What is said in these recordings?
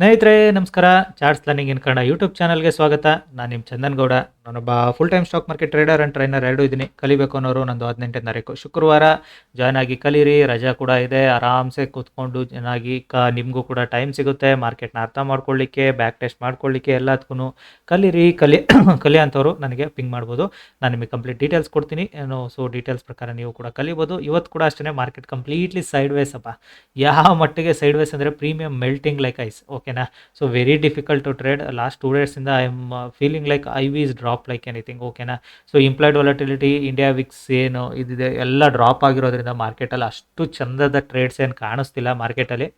ಸ್ನೇಹಿತರೆ, ನಮಸ್ಕಾರ. Charts learning in Kannada YouTube ಚಾನಲ್ಗೆ ಸ್ವಾಗತ. ನಾನು ನಿಮ್ಮ ಚಂದನ್ ಗೌಡ. ನಾನೊಬ್ಬ full time stock market trader and trainer ಎರಡೂ ಇದ್ದೀನಿ ಕಲಿಬೇಕು ಅನ್ನೋರು ನಂದು ಹದಿನೆಂಟನೇ ತಾರೀಕು. ಶುಕ್ರವಾರ ಜಾಯ್ನ್ ಆಗಿ ಕಲೀರಿ. ರಜಾ ಕೂಡ ಇದೆ. ಆರಾಮ್ಸೆ ಕೂತ್ಕೊಂಡು ಚೆನ್ನಾಗಿ ಕ ನಿಮಗೂ ಕೂಡ ಟೈಮ್ ಸಿಗುತ್ತೆ. ಮಾರ್ಕೆಟ್ನ ಅರ್ಥ ಮಾಡ್ಕೊಳ್ಳಿಕ್ಕೆ ಬ್ಯಾಕ್ ಟೆಸ್ಟ್ ಮಾಡ್ಕೊಳ್ಳಿಕ್ಕೆ ಎಲ್ಲದಕ್ಕೂ ಕಲೀರಿ. ಕಲಿ ಕಲಿ ಅಂಥವ್ರು ನನಗೆ ಪಿಂಗ್ ಮಾಡ್ಬೋದು. ನಾನು ನಿಮಗೆ ಕಂಪ್ಲೀಟ್ ಡೀಟೇಲ್ಸ್ ಕೊಡ್ತೀನಿ. ಏನು ಸೊ ಡೀಟೇಲ್ಸ್ ಪ್ರಕಾರ ನೀವು ಕೂಡ ಕಲಿಬೋದು. ಇವತ್ತು ಕೂಡ ಅಷ್ಟೇ ಮಾರ್ಕೆಟ್ ಕಂಪ್ಲೀಟ್ಲಿ ಸೈಡ್ ವೇಸ್ ಅಪ್ಪ. ಯಾವ ಮಟ್ಟಿಗೆ ಸೈಡ್ ವೇಸ್ ಅಂದರೆ ಪ್ರೀಮಿಯಂ ಮೆಲ್ಟಿಂಗ್ ಲೈಕ್ ಐಸ್ ಓಕೆನಾ so very difficult to trade last two ಡೇಸಿಂದ I'm feeling like I was drop like anything ಓಕೆನಾ so implied volatility India VIX ಏನು, ಇದಿದೆ, ಎಲ್ಲ ಡ್ರಾಪ್ ಆಗಿರೋದ್ರಿಂದ ಮಾರ್ಕೆಟಲ್ಲಿ ಅಷ್ಟು ಚಂದದ ಟ್ರೇಡ್ಸ್ ಏನು ಕಾಣಿಸ್ತಿಲ್ಲ ಮಾರ್ಕೆಟಲ್ಲಿ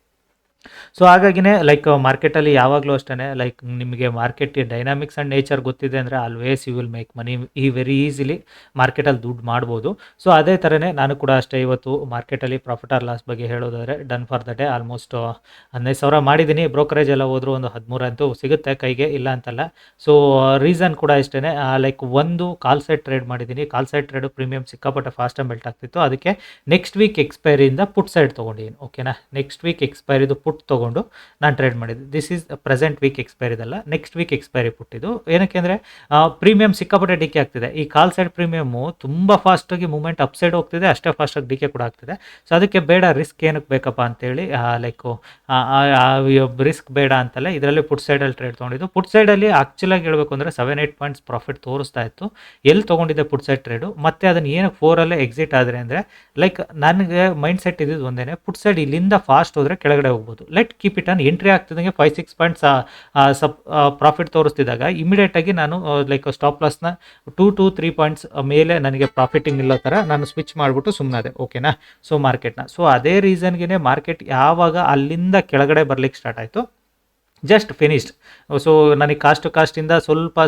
ಸೊ ಹಾಗಾಗಿನೇ ಲೈಕ್ ಮಾರ್ಕೆಟಲ್ಲಿ ಯಾವಾಗಲೂ ಅಷ್ಟೇ ಲೈಕ್ ನಿಮಗೆ ಮಾರ್ಕೆಟ್ ಡೈನಾಮಿಕ್ಸ್ ಆ್ಯಂಡ್ ನೇಚರ್ ಗೊತ್ತಿದೆ ಅಂದರೆ always you will make money ಈ ವೆರಿ ಈಸಿಲಿ ಮಾರ್ಕೆಟಲ್ಲಿ ದುಡ್ಡು ಮಾಡ್ಬೋದು. ಸೊ ಅದೇ ಥರನೇ ನಾನು ಕೂಡ ಅಷ್ಟೇ ಇವತ್ತು ಮಾರ್ಕೆಟಲ್ಲಿ ಪ್ರಾಫಿಟ್ ಆರ್ ಲಾಸ್ ಬಗ್ಗೆ ಹೇಳೋದಾದರೆ done for the day almost ಹದಿನೈದು ಸಾವಿರ ಮಾಡಿದ್ದೀನಿ. ಬ್ರೋಕರೇಜ್ ಎಲ್ಲ ಹೋದರೂ ಒಂದು ಹದಿಮೂರು ಅಂತೂ ಸಿಗುತ್ತೆ ಕೈಗೆ, ಇಲ್ಲ ಅಂತಲ್ಲ. ಸೊ ರೀಸನ್ ಕೂಡ ಇಷ್ಟೇ ಲೈಕ್ ಒಂದು ಕಾಲ್ ಸೈಡ್ ಟ್ರೇಡ್ ಮಾಡಿದ್ದೀನಿ. ಕಾಲ್ ಸೈಡ್ ಟ್ರೇಡು ಪ್ರೀಮಿಯಂ ಸಿಕ್ಕಾಪಟ್ಟೆ ಫಾಸ್ಟ್ ಬೆಲ್ಟ್ ಆಗ್ತಿತ್ತು. ಅದಕ್ಕೆ ನೆಕ್ಸ್ಟ್ ವೀಕ್ ಎಕ್ಸ್ಪೈರಿಯಿಂದ ಪುಟ್ ಸೈಡ್ ತೊಗೊಂಡಿದ್ದೀನಿ ಓಕೆನಾ ನೆಕ್ಸ್ಟ್ ವೀಕ್ ಎಕ್ಸ್ಪೈರಿದು ಪುಟ್ ತೊಗೊಂಡು ನಾನು ಟ್ರೇಡ್ ಮಾಡಿದ್ದು. ದಿಸ್ ಈಸ್ ಪ್ರೆಸೆಂಟ್ ವೀಕ್ ಎಕ್ಸ್ಪೈರಿದಲ್ಲ ನೆಕ್ಸ್ಟ್ ವೀಕ್ ಎಕ್ಸ್ಪೈರಿ ಪುಟ್ಟಿದ್ದು. ಏನಕ್ಕೆ ಅಂದರೆ ಪ್ರೀಮಿಯಂ ಸಿಕ್ಕಾಪಟ್ಟೆ ಡಿಕೆ ಆಗ್ತಿದೆ. ಈ ಕಾಲ್ ಸೈಡ್ ಪ್ರೀಮಿಯಮ್ಮು ತುಂಬ ಫಾಸ್ಟಾಗಿ ಮೂಮೆಂಟ್ ಅಪ್ ಸೈಡ್ ಹೋಗ್ತಿದೆ, ಅಷ್ಟೇ ಫಾಸ್ಟಾಗಿ ಡಿಕೆ ಕೂಡ ಆಗ್ತಿದೆ. ಸೊ ಅದಕ್ಕೆ ಬೇಡ ರಿಸ್ಕ್ ಏನಕ್ಕೆ ಬೇಕಪ್ಪ ಅಂತೇಳಿ ಲೈಕು ರಿಸ್ಕ್ ಬೇಡ ಅಂತಲ್ಲ, ಇದರಲ್ಲಿ ಪುಟ್ ಸೈಡಲ್ಲಿ ಟ್ರೇಡ್ ತೊಗೊಂಡಿದ್ದು. ಪುಟ್ ಸೈಡಲ್ಲಿ ಆ್ಯಕ್ಚುಲಾಗಿ ಹೇಳಬೇಕು ಅಂದರೆ ಸೆವೆನ್ ಏಯ್ಟ್ ಪಾಯಿಂಟ್ಸ್ ಪ್ರಾಫಿಟ್ ತೋರಿಸ್ತಾ ಇತ್ತು. ಎಲ್ಲಿ ತೊಗೊಂಡಿದ್ದೆ ಪುಟ್ ಸೈಡ್ ಟ್ರೇಡು ಮತ್ತು ಅದನ್ನು ಏನಕ್ಕೆ ಫೋರಲ್ಲೇ ಎಕ್ಸಿಟ್ ಆದರೆ ಅಂದರೆ ಲೈಕ್ ನನಗೆ ಮೈಂಡ್ ಸೆಟ್ ಇದ್ದಿದ್ದು ಒಂದೇ ಪುಟ್ ಸೈಡ್ ಇಲ್ಲಿಂದ ಫಾಸ್ಟ್ ಹೋದರೆ ಕೆಳಗಡೆ ಹೋಗ್ಬೋದು. Let keep it on entry ಆಗ್ತಿದ್ದಂಗೆ five six points ಸಪ್ ಪ್ರಾಫಿಟ್ ತೋರಿಸ್ತಿದ್ದಾಗ ಇಮಿಡಿಯೇಟಾಗಿ ನಾನು ಲೈಕ್ ಸ್ಟಾಪ್ ಲಾಸ್ನ ಟೂ ಟು ತ್ರೀ ಪಾಯಿಂಟ್ಸ್ ಮೇಲೆ ನನಗೆ ಪ್ರಾಫಿಟಿಂಗ್ ಇಲ್ಲೋ ಥರ ನಾನು ಸ್ವಿಚ್ ಮಾಡಿಬಿಟ್ಟು ಸುಮ್ಮನೆ ಓಕೆನಾ ಸೊ ಮಾರ್ಕೆಟ್ನ ಸೊ ಅದೇ ರೀಸನ್ಗೆ ಮಾರ್ಕೆಟ್ ಯಾವಾಗ ಅಲ್ಲಿಂದ ಕೆಳಗಡೆ ಬರ್ಲಿಕ್ಕೆ ಸ್ಟಾರ್ಟ್ ಆಯಿತು? ಜಸ್ಟ್ ಫಿನಿಶ್ಡ್ ಸೊ ನನಗೆ ಕಾಸ್ಟ್ ಕಾಸ್ಟಿಂದ ಸ್ವಲ್ಪ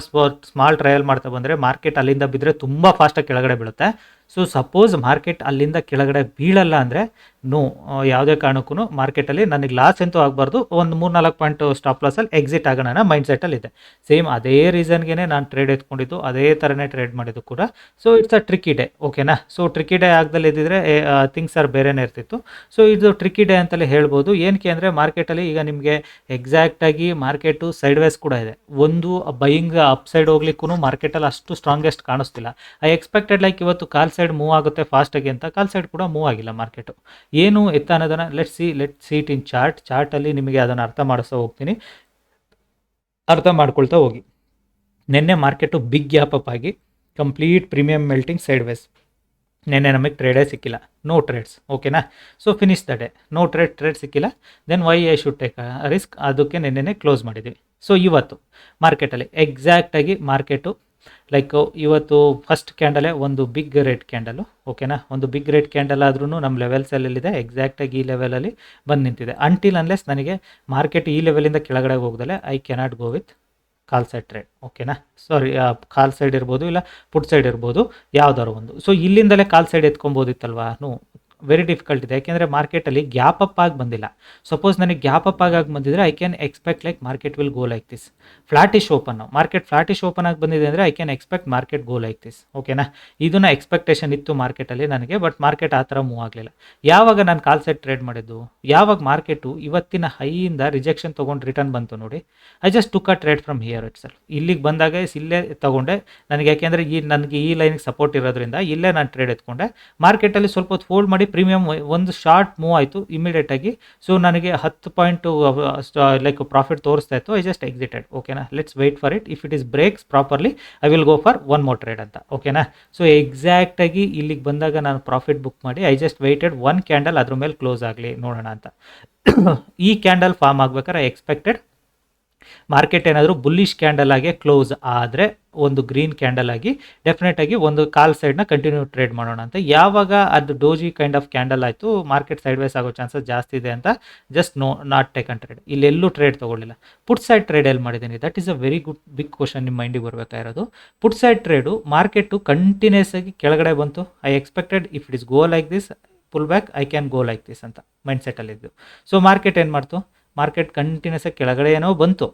ಸ್ಮಾಲ್ ಟ್ರಯಲ್ ಮಾಡ್ತಾ ಬಂದರೆ ಮಾರ್ಕೆಟ್ ಅಲ್ಲಿಂದ ಬಿದ್ದರೆ ತುಂಬ ಫಾಸ್ಟಾಗಿ ಕೆಳಗಡೆ ಬೀಳುತ್ತೆ. ಸೊ ಸಪೋಸ್ ಮಾರ್ಕೆಟ್ ಅಲ್ಲಿಂದ ಕೆಳಗಡೆ ಬೀಳಲ್ಲ ಅಂದರೆ ನೋ ಯಾವುದೇ ಕಾರಣಕ್ಕೂ ಮಾರ್ಕೆಟಲ್ಲಿ ನನಗೆ ಲಾಸ್ ಅಂತೂ ಆಗಬಾರ್ದು. ಒಂದು ಮೂರು ನಾಲ್ಕು ಪಾಯಿಂಟ್ ಸ್ಟಾಪ್ ಲಾಸಲ್ಲಿ ಎಕ್ಸಿಟ್ ಆಗೋಣ ಮೈಂಡ್ ಸೆಟ್ಟಲ್ಲಿ ಇದೆ. ಸೇಮ್ ಅದೇ ರೀಸನ್ಗೆ ನಾನು ಟ್ರೇಡ್ ಎತ್ಕೊಂಡಿದ್ದು, ಅದೇ ಥರನೇ ಟ್ರೇಡ್ ಮಾಡಿದ್ದು ಕೂಡ. So it's a tricky day ಓಕೆನಾ ಸೊ ಟ್ರಿಕಿ ಡೇ ಆಗದಲ್ಲಿ ಇದ್ದಿದ್ರೆ ಥಿಂಗ್ಸ್ ಆರ್ ಬೇರೆನೇ ಇರ್ತಿತ್ತು. ಸೊ ಇದು ಟ್ರಿಕಿ ಡೇ ಅಂತಲೇ ಹೇಳ್ಬೋದು. ಏನಕ್ಕೆ ಅಂದರೆ ಮಾರ್ಕೆಟಲ್ಲಿ ಈಗ ನಿಮಗೆ ಎಕ್ಸಾಕ್ಟಾಗಿ ಮಾರ್ಕೆಟು ಸೈಡ್ ವೈಸ್ ಕೂಡ ಇದೆ. ಒಂದು ಬೈಯಿಂಗ್ ಅಪ್ ಸೈಡ್ ಹೋಗ್ಲಿಕ್ಕೂ ಮಾರ್ಕೆಟಲ್ಲಿ ಅಷ್ಟು ಸ್ಟ್ರಾಂಗೆಸ್ಟ್ ಕಾಣಿಸ್ತಿಲ್ಲ. ಐ ಎಕ್ಸ್ಪೆಕ್ಟೆಡ್ ಲೈಕ್ ಇವತ್ತು ಕಾಲ್ ಮೂವ್ ಆಗುತ್ತೆ ಫಾಸ್ಟಾಗಿ ಅಂತ, ಕಾಲ್ ಸೈಡ್ ಕೂಡ ಮೂವ್ ಆಗಿಲ್ಲ ಮಾರ್ಕೆಟು ಏನು ಎತ್ತ ಅನ್ನೋದನ್ನು let see let see it in chart ಚಾರ್ಟಲ್ಲಿ ನಿಮಗೆ ಅದನ್ನು ಅರ್ಥ ಮಾಡಿಸ್ತಾ ಹೋಗ್ತೀನಿ. ಅರ್ಥ ಮಾಡ್ಕೊಳ್ತಾ ಹೋಗಿ. ನಿನ್ನೆ ಮಾರ್ಕೆಟು ಬಿಗ್ ಗ್ಯಾಪ್ ಅಪ್ ಆಗಿ complete premium melting sideways ನಿನ್ನೆ ನಮಗೆ ಟ್ರೇಡೇ ಸಿಕ್ಕಿಲ್ಲ. ನೋ ಟ್ರೇಡ್ಸ್ ಓಕೆನಾ so finish the day no trade trade ಸಿಕ್ಕಿಲ್ಲ. Then why I should take risk ಅದಕ್ಕೆ ನಿನ್ನೆನೇ ಕ್ಲೋಸ್ ಮಾಡಿದ್ದೀವಿ ಸೊ ಇವತ್ತು ಮಾರ್ಕೆಟಲ್ಲಿ ಎಕ್ಸಾಕ್ಟಾಗಿ ಮಾರ್ಕೆಟು ಲೈಕ್ ಇವತ್ತು ಫಸ್ಟ್ ಕ್ಯಾಂಡಲೇ ಒಂದು ಬಿಗ್ ರೆಡ್ ಕ್ಯಾಂಡಲು ಓಕೆನಾ ಒಂದು ಬಿಗ್ ರೆಡ್ ಕ್ಯಾಂಡಲ್ ಆದ್ರೂ ನಮ್ಮ ಲೆವೆಲ್ಸಲ್ಲಿದೆ ಎಕ್ಸಾಕ್ಟಾಗಿ ಈ ಲೆವೆಲಲ್ಲಿ ಬಂದು ನಿಂತಿದೆ. ಅಂಟಿಲ್ ಅನ್ಲೆಸ್ ನನಗೆ ಮಾರ್ಕೆಟ್ ಈ ಲೆವೆಲಿಂದ ಕೆಳಗಡೆ ಹೋಗ್ದಲೆ I cannot go with call side trade ಓಕೆನಾ ಸಾರಿ ಕಾಲ್ ಸೈಡ್ ಇರ್ಬೋದು ಇಲ್ಲ ಪುಟ್ ಸೈಡ್ ಇರ್ಬೋದು ಯಾವ್ದಾರು ಒಂದು. ಸೊ ಇಲ್ಲಿಂದಲೇ ಕಾಲ್ ಸೈಡ್ ಎತ್ಕೊಬೋದಿತ್ತಲ್ವಾ? ವೆರಿ ಡಿಫಿಕಲ್ಟ್ ಇದೆ. ಯಾಕೆಂದರೆ ಮಾರ್ಕೆಟಲ್ಲಿ ಗ್ಯಾಪ್ ಅಪ್ ಆಗಿ ಬಂದಿಲ್ಲ. ಸಪೋಸ್ ನನಗೆ ಗ್ಯಾಪ್ ಅಪ್ ಆಗಿ ಬಂದಿದ್ರೆ I can expect like market will go like this flattish open market flattish open ಆಗಿ ಬಂದಿದೆ ಅಂದರೆ I can expect market go like this ಓಕೆನಾ ಇದನ್ನ ಎಕ್ಸ್ಪೆಕ್ಟೇಷನ್ ಇತ್ತು ಮಾರ್ಕೆಟಲ್ಲಿ ನನಗೆ ಬಟ್ ಮಾರ್ಕೆಟ್ ಆ ಥರ ಮೂವ್ ಆಗಲಿಲ್ಲ. ಯಾವಾಗ ನಾನು ಕಾಲ್ ಸೆಟ್ ಟ್ರೇಡ್ ಮಾಡಿದ್ದು? ಯಾವಾಗ ಮಾರ್ಕೆಟು ಇವತ್ತಿನ ಹೈಯಿಂದ ರಿಜೆಕ್ಷನ್ ತೊಗೊಂಡು ರಿಟರ್ನ್ ಬಂತು ನೋಡಿ. I just took a trade from here itself ಇಲ್ಲಿಗೆ ಬಂದಾಗ ಇಲ್ಲೇ ತೊಗೊಂಡೆ. ನನಗೆ ಯಾಕೆಂದರೆ ಈ, ನನಗೆ ಈ ಲೈನಿಗೆ ಸಪೋರ್ಟ್ ಇರೋದ್ರಿಂದ ಇಲ್ಲೇ ನಾನು ಟ್ರೇಡ್ ಎತ್ಕೊಂಡೆ. ಮಾರ್ಕೆಟಲ್ಲಿ ಸ್ವಲ್ಪ ಹೊತ್ತು ಫೋಲ್ಡ್ ಮಾಡಿ ಪ್ರೀಮಿಯಮ್ ಒಂದು ಶಾರ್ಟ್ ಮೂವ್ ಆಯಿತು ಇಮಿಡಿಯೇಟಾಗಿ ಸೊ ನನಗೆ ಹತ್ತು ಪಾಯಿಂಟು ಲೈಕ್ ಪ್ರಾಫಿಟ್ ತೋರಿಸ್ತಾ ಇತ್ತು. ಐ ಜಸ್ಟ್ ಎಕ್ಸಿಟೆಡ್ ಓಕೆನಾ let's wait for it if it is breaks properly I will go for one more trade ಅಂತ. ಓಕೆನಾ ಸೊ ಎಕ್ಸಾಕ್ಟಾಗಿ ಇಲ್ಲಿಗೆ ಬಂದಾಗ ನಾನು ಪ್ರಾಫಿಟ್ ಬುಕ್ ಮಾಡಿ I just waited one candle ಅದ್ರ ಮೇಲೆ ಕ್ಲೋಸ್ ಆಗಲಿ, ನೋಡೋಣ ಅಂತ. ಈ ಕ್ಯಾಂಡಲ್ ಫಾರ್ಮ್ ಆಗ್ಬೇಕಾದ್ರೆ ಎಕ್ಸ್ಪೆಕ್ಟೆಡ್ ಮಾರ್ಕೆಟ್ ಏನಾದರೂ ಬುಲ್ಲಿಶ್ ಕ್ಯಾಂಡಲ್ ಆಗಿ ಕ್ಲೋಸ್ ಆದರೆ ಒಂದು ಗ್ರೀನ್ ಕ್ಯಾಂಡಲ್ ಆಗಿ ಡೆಫಿನೆಟ್ ಆಗಿ ಒಂದು ಕಾಲ್ ಸೈಡ್ನ ಕಂಟಿನ್ಯೂ ಟ್ರೇಡ್ ಮಾಡೋಣ ಅಂತ. ಯಾವಾಗ ಅದು ಡೋಜಿ ಕೈಂಡ್ ಆಫ್ ಕ್ಯಾಂಡಲ್ ಆಯಿತು ಮಾರ್ಕೆಟ್ ಸೈಡ್ ವೈಸ್ ಆಗೋ ಚಾನ್ಸಸ್ ಜಾಸ್ತಿ ಇದೆ ಅಂತ just no not on trade ಇಲ್ಲೆಲ್ಲೂ trade ತೊಗೊಳ್ಳಿಲ್ಲ. ಪುಟ್ ಸೈಡ್ ಟ್ರೇಡ್ ಎಲ್ಲಿ ಮಾಡಿದ್ದೀನಿ. That is a very good big question ನಿಮ್ಮ ಮೈಂಡಿಗೆ ಬರಬೇಕಾಗಿರೋದು put side trade market continues ಆಗಿ ಕೆಳಗಡೆ ಬಂತು. I expected if it is go like this pull back I can go like this ಅಂತ. Mind ಸೆಟ್ಟಲ್ಲಿದ್ದು so market ಏನು ಮಾಡ್ತು? ಮಾರ್ಕೆಟ್ ಕಂಟಿನ್ಯೂಸ್ ಆಗಿ ಕೆಳಗಡೆ ಏನೋ ಬಂತು.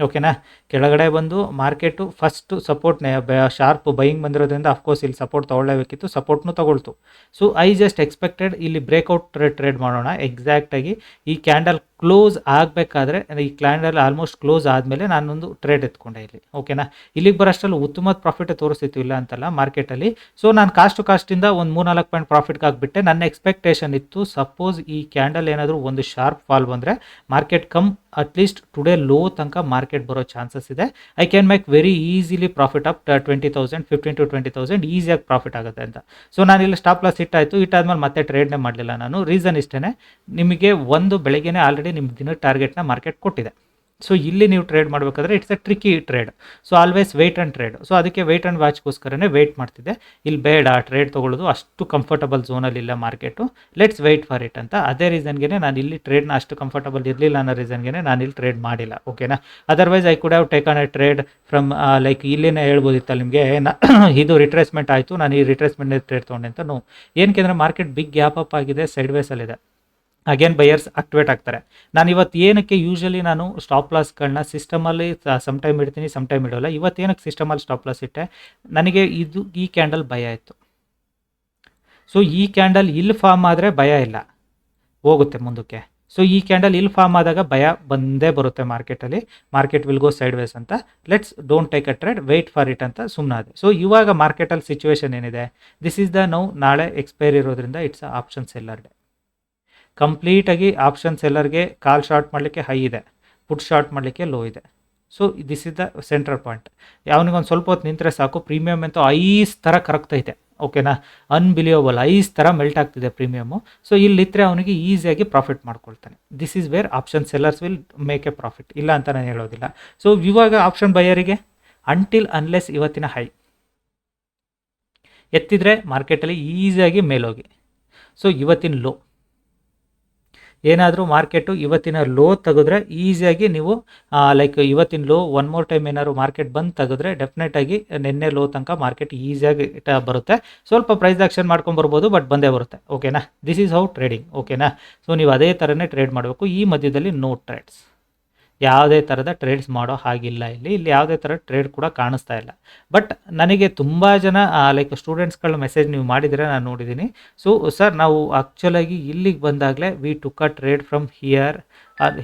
ಓಕೆನಾ? ಕೆಳಗಡೆ ಬಂದು ಮಾರ್ಕೆಟು ಫಸ್ಟು ಸಪೋರ್ಟ್ನೇ ಶಾರ್ಪ್ ಬೈಯಿಂಗ್ ಬಂದಿರೋದ್ರಿಂದ ಅಫ್ಕೋರ್ಸ್ ಇಲ್ಲಿ ಸಪೋರ್ಟ್ ತೊಗೊಳ್ಳೇಬೇಕಿತ್ತು ಸಪೋರ್ಟ್ನು ತೊಗೊಳ್ತು. ಸೊ ಐ ಜಸ್ಟ್ ಎಕ್ಸ್ಪೆಕ್ಟೆಡ್ ಇಲ್ಲಿ ಬ್ರೇಕ್ಔಟ್ ಟ್ರೇಡ್ ಟ್ರೇಡ್ ಮಾಡೋಣ. ಎಕ್ಸಾಕ್ಟಾಗಿ ಈ ಕ್ಯಾಂಡಲ್ ಕ್ಲೋಸ್ ಆಗಬೇಕಾದ್ರೆ ಈ ಕ್ಲ್ಯಾಂಡಲ್ಲಿ ಆಲ್ಮೋಸ್ಟ್ ಕ್ಲೋಸ್ ಆದಮೇಲೆ ನಾನೊಂದು ಟ್ರೇಡ್ ಎತ್ಕೊಂಡೆ ಇಲ್ಲಿ. ಓಕೆನಾ ಇಲ್ಲಿಗೆ ಬರೋಷ್ಟರಲ್ಲಿ ಉತ್ತಮ ಪ್ರಾಫಿಟ್ ತೋರಿಸ್ತಿತ್ತು ಇಲ್ಲ ಅಂತಲ್ಲ ಮಾರ್ಕೆಟಲ್ಲಿ ಸೊ ನಾನು ಕಾಸ್ಟ್ ಟು ಕಾಸ್ಟಿಂದ ಒಂದು ಮೂರ್ನಾಲ್ಕು ಪಾಯಿಂಟ್ ಪ್ರಾಫಿಟ್ಗೆ ಆಗಿಬಿಟ್ಟೆ. ನನ್ನ ಎಕ್ಸ್ಪೆಕ್ಟೇಷನ್ ಇತ್ತು ಸಪೋಸ್ ಈ ಕ್ಯಾಂಡಲ್ ಏನಾದರೂ ಒಂದು ಶಾರ್ಪ್ ಫಾಲ್ ಬಂದರೆ market come at least today low ತನಕ ಮಾರ್ಕೆಟ್ ಬರೋ ಚಾನ್ಸಸ್ ಇದೆ. I can make very easily profit up twenty thousand fifteen to twenty thousand ಈಸಿಯಾಗಿ ಪ್ರಾಫಿಟ್ ಆಗುತ್ತೆ ಅಂತ. ಸೊ ನಾನು ಇಲ್ಲಿ ಸ್ಟಾಪ್ ಲಾಸ್ ಇಟ್ಟಾಯಿತು ಇಟ್ಟಾದ್ಮೇಲೆ ಮತ್ತೆ ಟ್ರೇಡ್ನೇ ಮಾಡಲಿಲ್ಲ ನಾನು. ರೀಸನ್ ಇಷ್ಟೇ ನಿಮಗೆ ಒಂದು ಬೆಳಗ್ಗೆನೇ ಆಲ್ರೆಡಿ ನಿಮ್ಮ ದಿನ ಟಾರ್ಗೆಟ್ನ ಮಾರ್ಕೆಟ್ ಕೊಟ್ಟಿದೆ. ಸೊ ಇಲ್ಲಿ ನೀವು ಟ್ರೇಡ್ ಮಾಡಬೇಕಾದ್ರೆ it's a tricky trade so always wait and trade so ಅದಕ್ಕೆ ವೆಯ್ಟ್ ಆ್ಯಂಡ್ ವಾಚ್ಗೋಸ್ಕರನೇ ವೆಯ್ಟ್ ಮಾಡ್ತಿದ್ದೆ. ಇಲ್ಲಿ ಬೇಡ ಟ್ರೇಡ್ ತೊಗೊಳ್ಳೋದು ಅಷ್ಟು ಕಂಫರ್ಟಬಲ್ ಝೋನಲ್ಲಿ ಇಲ್ಲ market let's wait for it ಅಂತ. ಅದೇ ರೀಸನ್ಗೆ ನಾನು ಇಲ್ಲಿ ಟ್ರೇಡ್ನ ಅಷ್ಟು ಕಂಫರ್ಟಬಲ್ ಇರಲಿಲ್ಲ ಅನ್ನೋ ರೀಸನ್ಗೆ ನಾನು ಇಲ್ಲಿ ಟ್ರೇಡ್ ಮಾಡಿಲ್ಲ. ಓಕೆನಾ otherwise I could have taken a trade from like ಇಲ್ಲಿನೇ ಹೇಳ್ಬೋದಿತ್ತಲ್ಲ ನಿಮಗೆ ಇದು ರಿಟ್ರೇಸ್ಮೆಂಟ್ ಆಯಿತು, ನಾನು ಈ ರಿಟ್ರೇಸ್ಮೆಂಟ್ ಟ್ರೇಡ್ ತೊಗೊಂಡೆ ಅಂತ. ನೋ ಏನಕ್ಕೆ ಅಂದರೆ ಮಾರ್ಕೆಟ್ ಬಿಗ್ ಗ್ಯಾಪ್ ಅಪ್ ಆಗಿದೆ ಸೈಡ್ ವೇಸಲ್ಲಿದೆ ಅಗೇನ್ ಬೈಯರ್ಸ್ ಆಕ್ಟಿವೇಟ್ ಆಗ್ತಾರೆ. ನಾನು ಇವತ್ತು ಏನಕ್ಕೆ ಯೂಶಲಿ ನಾನು ಸ್ಟಾಪ್ ಲಾಸ್ಗಳನ್ನ ಸಿಸ್ಟಮಲ್ಲಿ ಸಮ್ ಟೈಮ್ ಇಡ್ತೀನಿ ಸಮ್ ಟೈಮ್ ಇಡೋಲ್ಲ. ಇವತ್ತು ಏನಕ್ಕೆ ಸಿಸ್ಟಮಲ್ಲಿ ಸ್ಟಾಪ್ ಲಾಸ್ ಇಟ್ಟೆ? ನನಗೆ ಇದು ಈ ಕ್ಯಾಂಡಲ್ ಭಯ ಇತ್ತು ಸೊ ಈ ಕ್ಯಾಂಡಲ್ ಇಲ್ಲಿ ಫಾರ್ಮ್ ಆದರೆ ಭಯ ಇಲ್ಲ. ಹೋಗುತ್ತೆ ಮುಂದಕ್ಕೆ. ಸೊ ಈ ಕ್ಯಾಂಡಲ್ ಇಲ್ಲಿ ಫಾರ್ಮ್ ಆದಾಗ ಭಯ ಬಂದೇ ಬರುತ್ತೆ ಮಾರ್ಕೆಟಲ್ಲಿ market will go sideways ಅಂತ. Let's don't take a trade wait for it ಅಂತ ಸುಮ್ಮನಾದೆ ಸೊ ಇವಾಗ ಮಾರ್ಕೆಟಲ್ಲಿ ಸಿಚುವೇಶನ್ ಏನಿದೆ? ದಿಸ್ ಈಸ್ ದ ನೌ ನಾಳೆ ಎಕ್ಸ್ಪೈರ್ ಇರೋದ್ರಿಂದ it's options option seller day ಕಂಪ್ಲೀಟಾಗಿ ಆಪ್ಷನ್ ಸೆಲ್ಲರ್ಗೆ ಕಾಲ್ ಶಾರ್ಟ್ ಮಾಡಲಿಕ್ಕೆ ಹೈ ಇದೆ. ಪುಟ್ ಶಾರ್ಟ್ ಮಾಡಲಿಕ್ಕೆ ಲೋ ಇದೆ. So this is the central point ಅವನಿಗೊಂದು ಸ್ವಲ್ಪ ಹೊತ್ತು ನಿಂತರೆ ಸಾಕು ಪ್ರೀಮಿಯಮ್ ಅಂತೂ ಐಸ್ ಥರ ಕರಗ್ತೈತೆ ಓಕೆನಾ ಅನ್ಬಿಲಿಯಬಲ್ ಐಸ್ ಥರ ಮೆಲ್ಟ್ ಆಗ್ತಿದೆ ಪ್ರೀಮಿಯಮು ಸೊ ಇಲ್ಲಿದ್ದರೆ ಅವನಿಗೆ ಈಸಿಯಾಗಿ profit ಮಾಡ್ಕೊಳ್ತಾನೆ. This is where option sellers will make a profit ಇಲ್ಲ ಅಂತ ನಾನು ಹೇಳೋದಿಲ್ಲ. ಸೊ ಇವಾಗ ಆಪ್ಷನ್ ಬೈಯರಿಗೆ ಅಂಟಿಲ್ ಅನ್ಲೆಸ್ ಇವತ್ತಿನ ಹೈ ಎತ್ತಿದ್ರೆ ಮಾರ್ಕೆಟಲ್ಲಿ ಈಸಿಯಾಗಿ ಮೇಲೋಗಿ ಸೊ ಇವತ್ತಿನ ಲೋ ಏನಾದರೂ ಮಾರ್ಕೆಟು ಇವತ್ತಿನ ಲೋ ತೆಗೆದ್ರೆ ಈಸಿಯಾಗಿ ನೀವು ಲೈಕ್ ಇವತ್ತಿನ ಲೋ ಒನ್ ಮೋರ್ ಟೈಮ್ ಏನಾದ್ರು ಮಾರ್ಕೆಟ್ ಬಂದು ತೆಗೆದ್ರೆ ಡೆಫಿನೆಟಾಗಿ ನಿನ್ನೆ ಲೋ ತನಕ ಮಾರ್ಕೆಟ್ ಈಸಿಯಾಗಿ ಬರುತ್ತೆ. ಸ್ವಲ್ಪ ಪ್ರೈಸ್ ಆಕ್ಷನ್ ಮಾಡ್ಕೊಂಬರ್ಬೋದು ಬಟ್ ಬಂದೇ ಬರುತ್ತೆ. ಓಕೆನಾ ದಿಸ್ ಈಸ್ ಹೌ ಟ್ರೇಡಿಂಗ್ ಓಕೆನಾ ಸೊ ನೀವು ಅದೇ ಥರನೇ ಟ್ರೇಡ್ ಮಾಡಬೇಕು. ಈ ಮಧ್ಯದಲ್ಲಿ ನೋ ಟ್ರೇಡ್ಸ್ ಯಾವುದೇ ಥರದ ಟ್ರೇಡ್ಸ್ ಮಾಡೋ ಹಾಗಿಲ್ಲ ಇಲ್ಲಿ. ಇಲ್ಲಿ ಯಾವುದೇ ಥರ ಟ್ರೇಡ್ ಕೂಡ ಕಾಣಿಸ್ತಾ ಇಲ್ಲ. ಬಟ್ ನನಗೆ ತುಂಬ ಜನ ಲೈಕ್ ಸ್ಟೂಡೆಂಟ್ಸ್ಗಳ ಮೆಸೇಜ್ ನೀವು ಮಾಡಿದರೆ ನಾನು ನೋಡಿದ್ದೀನಿ. ಸೊ ಸರ್ ನಾವು ಆ್ಯಕ್ಚುಲಾಗಿ ಇಲ್ಲಿಗೆ ಬಂದಾಗಲೇ we took a trade from here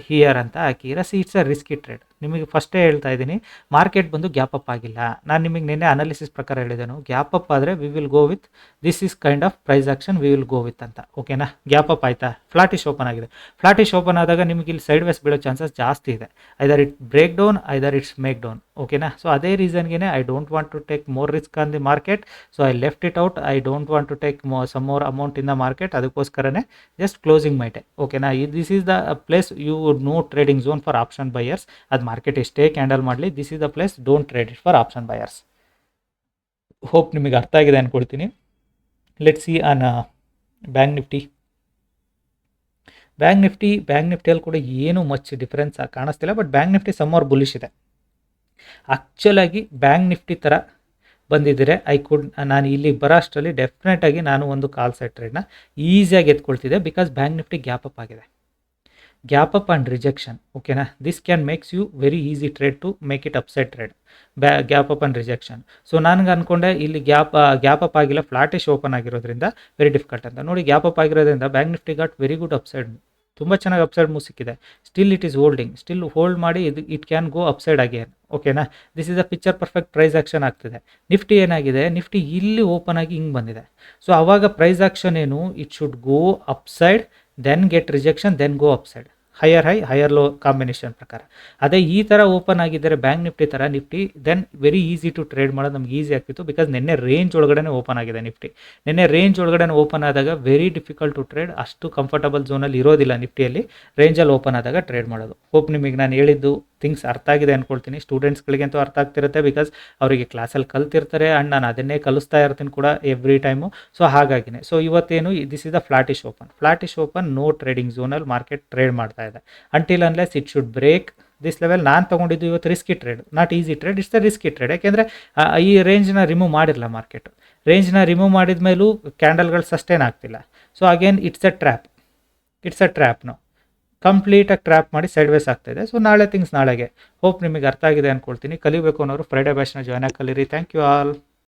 here ಅಂತ ಹಾಕಿರ see it's a risky trade ನಿಮಗೆ ಫಸ್ಟೇ ಹೇಳ್ತಾ ಇದ್ದೀನಿ ಮಾರ್ಕೆಟ್ ಬಂದು ಗ್ಯಾಪ್ ಅಪ್ ಆಗಿಲ್ಲ. ನಾನು ನಿಮಗೆ ನಿನ್ನೆ ಅನಾಲಿಸಿಸ್ ಪ್ರಕಾರ ಹೇಳಿದೆನು ಗ್ಯಾಪ್ ಅಪ್ ಆದರೆ we will go with this is kind of price action we will go with ಅಂತ. ಓಕೆನಾ ಗ್ಯಾಪ್ ಅಪ್ ಆಯಿತಾ? ಫ್ಲಾಟಿಶ್ ಓಪನ್ ಆಗಿದೆ. ಫ್ಲಾಟಿಶ್ ಓಪನ್ ಆದಾಗ ನಿಮಗೆ ಇಲ್ಲಿ ಸೈಡ್ ವೇಸ್ ಬೀಳೋ ಚಾನ್ಸಸ್ ಜಾಸ್ತಿ ಇದೆ. Either it break down either it's make down ಓಕೆನಾ ಸೊ ಅದೇ ರೀಸನ್ಗೆ I don't want to take more risk on the market so I left it out I don't want to take more some more amount in the market ಅದಕ್ಕೋಸ್ಕರನೇ just closing ಮೈಟೆ ಓಕೆನಾ this is the place you know trading zone for option buyers ಅದು market ಎಷ್ಟೇ candle ಮಾಡಲಿ this is the place don't trade it for option buyers hope ನಿಮಗೆ ಅರ್ಥ ಆಗಿದೆ ಅಂದ್ಕೊಳ್ತೀನಿ let see on bank Nifty bank Nifty bank ನಿಫ್ಟಿಯಲ್ಲಿ ಕೂಡ ಏನು much difference ಕಾಣಿಸ್ತಿಲ್ಲ but bank Nifty summer bullish ಇದೆ. ಆ್ಯಕ್ಚುಲಾಗಿ ಬ್ಯಾಂಕ್ ನಿಫ್ಟಿ ಥರ ಬಂದಿದ್ದರೆ ಐ ಕುಡ್ ನಾನು ಇಲ್ಲಿ ಬರೋ ಅಷ್ಟರಲ್ಲಿ ಡೆಫಿನೆಟಾಗಿ ನಾನು ಒಂದು ಕಾಲ್ ಸೆಟ್ ಟ್ರೇಡ್ನ ಈಸಿಯಾಗಿ ಎತ್ಕೊಳ್ತಿದ್ದೆ because bank Nifty gap up ಆಗಿದೆ. ಗ್ಯಾಪ್ ಅಪ್ ಆ್ಯಂಡ್ ರಿಜೆಕ್ಷನ್ ಓಕೆನಾ this can makes you very easy trade to make it upset trade ಬ್ಯಾ gap up and rejection so ನನಗೆ ಅಂದ್ಕೊಂಡೆ ಇಲ್ಲಿ ಗ್ಯಾಪ್ ಗ್ಯಾಪ್ ಅಪ್ ಆಗಿಲ್ಲ ಫ್ಲಾಟಿಶ್ ಓಪನ್ ಆಗಿರೋದ್ರಿಂದ very difficult ಅಂತ ನೋಡಿ ಗ್ಯಾಪ್ ಅಪ್ ಆಗಿರೋದ್ರಿಂದ bank Nifty got very good upside ತುಂಬ ಚೆನ್ನಾಗಿ ಅಪ್ಸೈಡ್ ಮೂವ್ ಸಿಕ್ಕಿದೆ still it is holding still hold ಮಾಡಿ ಇದು it can go upside again ಓಕೆನಾ this is a picture perfect price action ಆಗ್ತಿದೆ ನಿಫ್ಟಿ ಏನಾಗಿದೆ ನಿಫ್ಟಿ ಇಲ್ಲಿ ಓಪನ್ ಆಗಿ ಹಿಂಗೆ ಬಂದಿದೆ ಸೊ ಆವಾಗ ಪ್ರೈಸ್ ಆಕ್ಷನ್ ಏನು it should go upside then get rejection then go upside higher high higher low combination ಪ್ರಕಾರ. ಅದೇ ಈ ಥರ ಓಪನ್ ಆಗಿದ್ದರೆ ಬ್ಯಾಂಕ್ ನಿಫ್ಟಿ ಥರ Nifty then very easy to trade ಮಾಡೋದು ನಮ್ಗೆ ಈಸಿ ಆಗ್ತಿತ್ತು ಬಿಕಾಸ್ ನಿನ್ನೆ ರೇಂಜ್ ಒಳಗಡೆ ಓಪನ್ ಆಗಿದೆ ನಿಫ್ಟಿ ನಿನ್ನೆ ರೇಂಜ್ ಒಳಗಡೆ ಓಪನ್ ಆದಾಗ ವೆರಿ ಡಿಫಿಕಲ್ಟ್ ಟು ಟ್ರೇಡ್ ಅಷ್ಟು ಕಂಫರ್ಟಬಲ್ ಝೋನಲ್ಲಿ ಇರೋದಿಲ್ಲ ನಿಫ್ಟಿಯಲ್ಲಿ ರೇಂಜಲ್ಲಿ ಓಪನ್ ಆದಾಗ ಟ್ರೇಡ್ ಮಾಡೋದು. ಹೋಪ್ ನಿಮಗೆ ನಾನು ಹೇಳಿದ್ದು ಥಿಂಗ್ಸ್ ಅರ್ಥ ಆಗಿದೆ ಅಂದ್ಕೊಳ್ತೀನಿ ಸ್ಟೂಡೆಂಟ್ಸ್ಗಳಿಗಂತೂ ಅರ್ಥ ಆಗ್ತಿರುತ್ತೆ ಬಿಕಾಸ್ ಅವರಿಗೆ ಕ್ಲಾಸಲ್ಲಿ ಕಲ್ತಿರ್ತಾರೆ ಆ್ಯಂಡ್ ನಾನು ಅದನ್ನೇ ಕಲಿಸ್ತಾ ಇರ್ತೀನಿ ಕೂಡ ಎವ್ರಿ ಟೈಮು ಸೊ ಹಾಗಾಗಿನೇ. ಸೊ ಇವತ್ತೇನು this is the flattish open flattish open no trading ಝೋನಲ್ಲಿ market trade ಮಾಡ್ತಾ ಇದೆ. Until unless it should break this level ನಾನು ತೊಗೊಂಡಿದ್ದು ಇವತ್ತು risky trade not easy trade it's the risky trade ಯಾಕೆಂದರೆ ಈ ರೇಂಜ್ನ ರಿಮೂವ್ ಮಾಡಿರಲ್ಲ ಮಾರ್ಕೆಟ್ ರೇಂಜ್ನ ರಿಮೂವ್ ಮಾಡಿದ ಮೇಲೂ ಕ್ಯಾಂಡಲ್ಗಳು ಸಸ್ಟೈನ್ ಆಗ್ತಿಲ್ಲ. So again it's a trap it's a ಟ್ರ್ಯಾಪ್ನು ಕಂಪ್ಲೀಟಾಗಿ ಟ್ರ್ಯಾಪ್ ಮಾಡಿ ಸೈಡ್ ವೇಸ್ ಆಗ್ತಾಯಿದೆ ಸೊ ನಾಳೆ ಥಿಂಗ್ಸ್ ನಾಳೆಗೆ. ಹೋಪ್ ನಿಮಗೆ ಅರ್ಥ ಆಗಿದೆ ಅಂದ್ಕೊಳ್ತೀನಿ ಕಲಿಬೇಕು ಅನ್ನೋರು ಫ್ರೈಡೇ ಬ್ಯಾಚ್ನ ಜಾಯ್ನ್ ಆಗಿ ಕಲೀರಿ. Thank you all